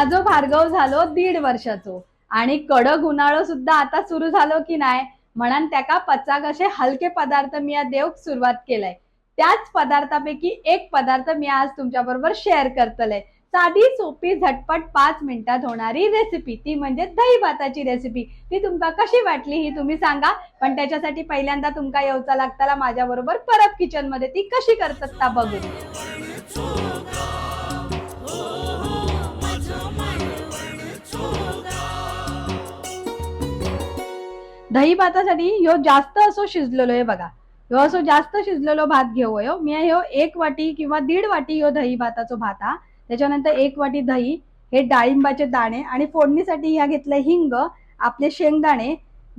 माझो भार्गव झालो दीड वर्षाचो. आणि कडक उन्हाळो सुद्धा आता सुरू झालो की नाही म्हणान त्याका पचाक असे हलके पदार्थ मी या देऊक सुरुवात केलाय. त्याच पदार्थापैकी एक पदार्थ मी आज तुमच्या बरोबर शेअर करतले साधी सोपी झटपट पाच मिनिटात होणारी रेसिपी ती म्हणजे दही भाताची रेसिपी ती तुमका कशी वाटली ही तुम्ही सांगा. पण त्याच्यासाठी पहिल्यांदा तुमका येऊचा लागताला माझ्या बरोबर परत किचनमध्ये ती कशी करतात बघू दही भातासाठी ह्यो जास्त असो शिजलेलो आहे बघा. ह्यो असो जास्त शिजलेलो भात घेऊ हो. मी ह्यो एक वाटी किंवा दीड वाटी ह्यो दही भाताचो भात हा. त्याच्यानंतर एक वाटी दही हे डाळिंबाचे दाणे आणि फोडणीसाठी ह्या घेतलं हिंग आपले शेंगदाणे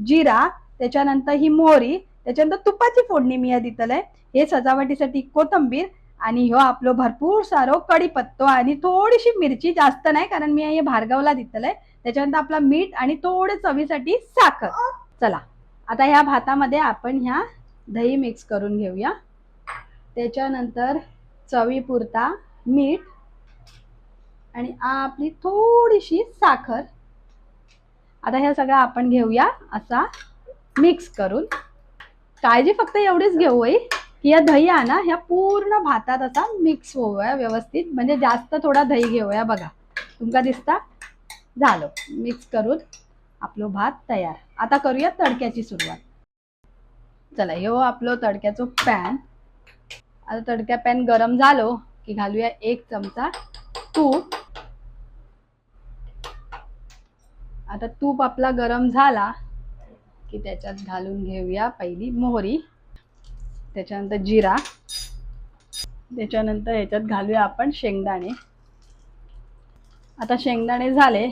जिरा त्याच्यानंतर ही मोहरी त्याच्यानंतर तुपाची फोडणी मी या दितलंय. हे सजावटीसाठी कोथंबीर आणि ह्यो आपलो भरपूर सारो कढीपत्तो आणि थोडीशी मिरची जास्त नाही कारण मी हे भार्गवला दितलंय. त्याच्यानंतर आपला मीठ आणि थोडे चवीसाठी साखर. चला आता ह्या भातामध्ये आपण ह्या दही मिक्स करून घेऊया. त्याच्यानंतर चवीपुरता मीठ आणि आपली थोडीशी साखर. आता ह्या सगळं आपण घेऊया असा मिक्स करून. काळजी फक्त एवढीच घेऊ आहे की या दही आहे ना ह्या पूर्ण भातात असा मिक्स होऊया व्यवस्थित. म्हणजे जास्त थोडा दही घेऊया बघा. तुमका दिसता? झालं. मिक्स करून. आपलं भात तयार. आता करूया तडक्याची सुरुवात. चला हो आपलं तडक्याचं पॅन आता तडक्या पॅन गरम झालो की घालूया एक चमचा तूप. आता तूप आपला गरम झाला की त्याच्यात घालून घेऊया पहिली मोहरी. त्याच्यानंतर जिरा. त्याच्यानंतर ह्याच्यात घालूया आपण शेंगदाणे. आता शेंगदाणे झाले.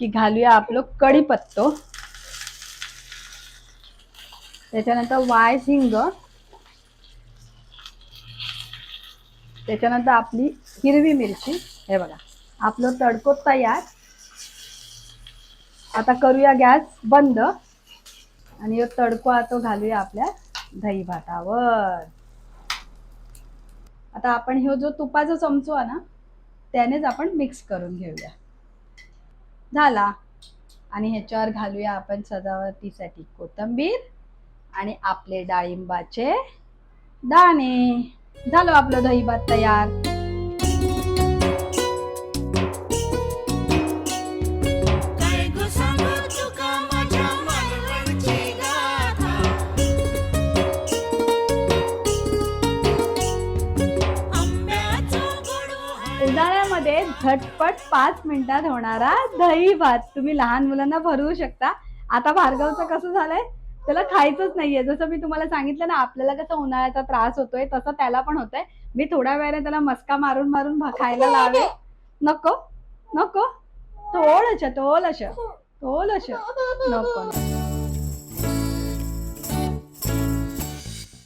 की घालूया आपलं कढीपत्तो त्याच्यानंतर वाय हिंग त्याच्यानंतर आपली हिरवी मिरची. हे बघा आपलं तडको तयार. आता करूया गॅस बंद. आणि तडको तो घालूया आपल्या दही भातावर. आता आपण हे जो तुपाचा चमचो आहे ना त्यानेच आपण मिक्स करून घेऊया. झाला. आणि ह्याच्यावर घालूया आपण सजावटीसाठी कोथंबीर आणि आपले डाळिंबाचे दाणे. झालं आपलं दहीभात तयार. मध्ये झटपट पाच मिनिटात होणारा दही भात. तुम्ही लहान मुलांना भरवू शकता. आता भार्गवचं कसं झालंय? त्याला खायचंच नाहीये. जसं मी तुम्हाला सांगितलं ना आपल्याला कसं उन्हाळ्याचा त्रास होतोय तसं त्याला पण होतोय. मी थोड्या वेळाने त्याला मस्का मारून मारून खायला लावे नको नको. थोडश थोलश थोलश नको.